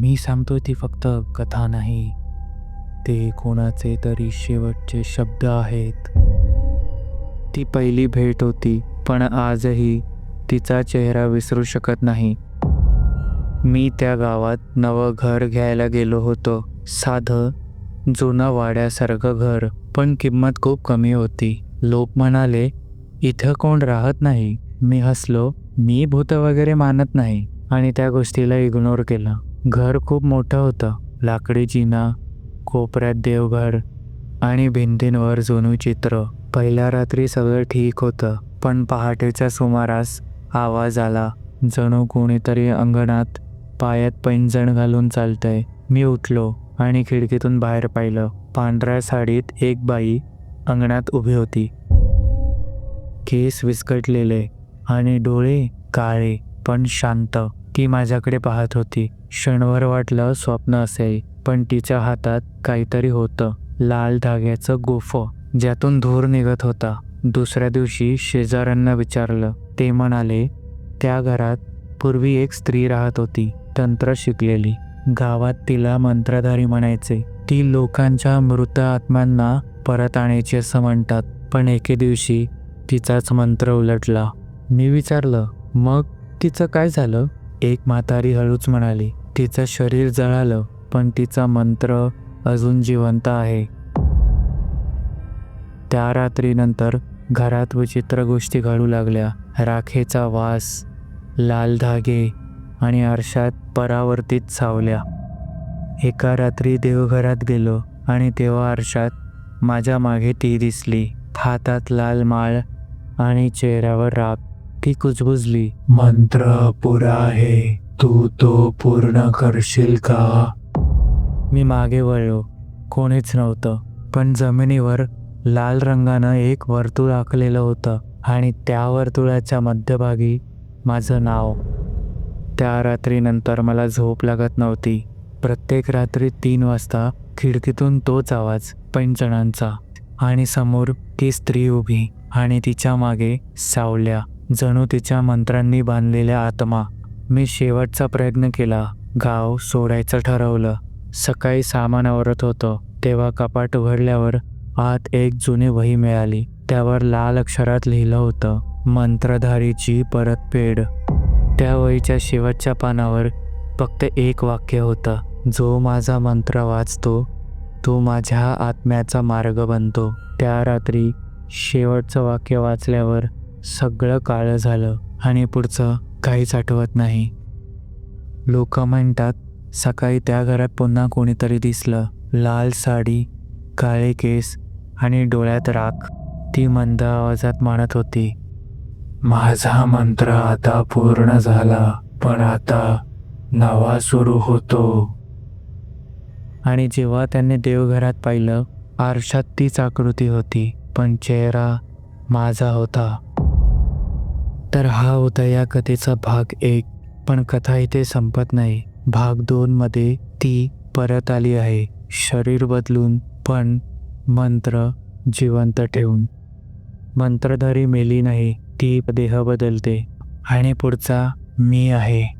मी सांगतोय ती फक्त कथा नाही. ते कोणाचे तरी शेवटचे शब्द आहेत. ती पहिली भेट होती पण आजही तिचा चेहरा विसरू शकत नाही. मी त्या गावात नवं घर घ्यायला गेलो होतो. साधं जुनं वाड्यासारखं घर पण किंमत खूप कमी होती. लोक म्हणाले इथं कोण राहत नाही. मी हसलो मी भूत वगैरे मानत नाही. आणि त्या गोष्टीला इग्नोर केलं. घर खूप मोठं होतं. लाकडी जिना कोपऱ्यात देवघर आणि भिंतींवर जुनू चित्र. पहिल्या रात्री सगळं ठीक होतं पण पहाटेच्या सुमारास आवाज आला जणू कोणीतरी अंगणात पायात पैंजण घालून चालतंय. मी उठलो आणि खिडकीतून बाहेर पाहिलं. पांढऱ्या साडीत एक बाई अंगणात उभी होती. केस विस्कटलेले आणि डोळे काळे पण शांत ती माझ्याकडे पाहत होती. क्षणभर वाटलं स्वप्न असेल पण तिच्या हातात काहीतरी होतं. लाल धाग्याचं गोफ ज्यातून धूर निघत होता. दुसऱ्या दिवशी शेजाऱ्यांना विचारलं. ते म्हणाले त्या घरात पूर्वी एक स्त्री राहत होती. तंत्र शिकलेली. गावात तिला मंत्रधारी म्हणायचे. ती लोकांच्या मृत आत्म्यांना परत आणायची असं म्हणतात. पण एके दिवशी तिचाच मंत्र उलटला. मी विचारलं मग तिचं काय झालं? एक म्हातारी हळूच म्हणाली तिचं शरीर जळालं पण तिचा मंत्र अजून जिवंत आहे. त्या रात्रीनंतर घरात विचित्र गोष्टी घडू लागल्या. राखेचा वास लाल धागे आणि आरशात परावर्तित सावल्या. एका रात्री देवघरात गेलो आणि तेव्हा आरशात माझ्या मागे ती दिसली. हातात लाल माळ आणि चेहऱ्यावर राख ती कुजबुजली मंत्र पुरा आहे. तू तो पूर्ण करशील का? मी मागे वळलो. कोणीच नव्हतं. पण जमिनीवर लाल रंगानं एक वर्तुळ आखलेलं होतं आणि त्या वर्तुळाच्या मध्यभागी माझं नाव. त्या रात्रीनंतर मला झोप लागत नव्हती. प्रत्येक रात्री तीन वाजता खिडकीतून तोच आवाज पैंजणांचा आणि समोर ती स्त्री उभी आणि तिच्यामागे सावल्या जणू तिच्या मंत्रांनी बांधलेल्या आत्मा. मी शेवटचा प्रयत्न केला. गाव सोडायचं ठरवलं. सकाळी सामान आवरत होतं. तेव्हा कपाट उघडल्यावर आत एक जुनी वही मिळाली. त्यावर लाल अक्षरात लिहिलं होतं मंत्रधारीची परतफेड त्या वहीच्या शेवटच्या पानावर फक्त एक वाक्य होतं जो माझा मंत्र वाचतो तो माझ्या आत्म्याचा मार्ग बनतो. त्या रात्री शेवटचं वाक्य वाचल्यावर सगळं काळं झालं आणि पुढचं काहीच आठवत नाही. लोक म्हणतात सकाळी त्या घरात पुन्हा कोणीतरी दिसलं. लाल साडी काळे केस आणि डोळ्यात राख. ती मंद आवाजात म्हणत होती माझा मंत्र आता पूर्ण झाला पण आता नवा सुरू होतो. आणि जेव्हा त्यांनी देवघरात पाहिलं आरशात तीच आकृती होती पण चेहरा माझा होता. तर हा होता या कथेचा भाग एक पण कथा इथे संपत नाही. भाग दोन मध्ये ती परत आली आहे. शरीर बदलून पण मंत्र जिवंत ठेवून. मंत्रधारी मेली नाही ती देह बदलते. आणि पुढचा मी आहे.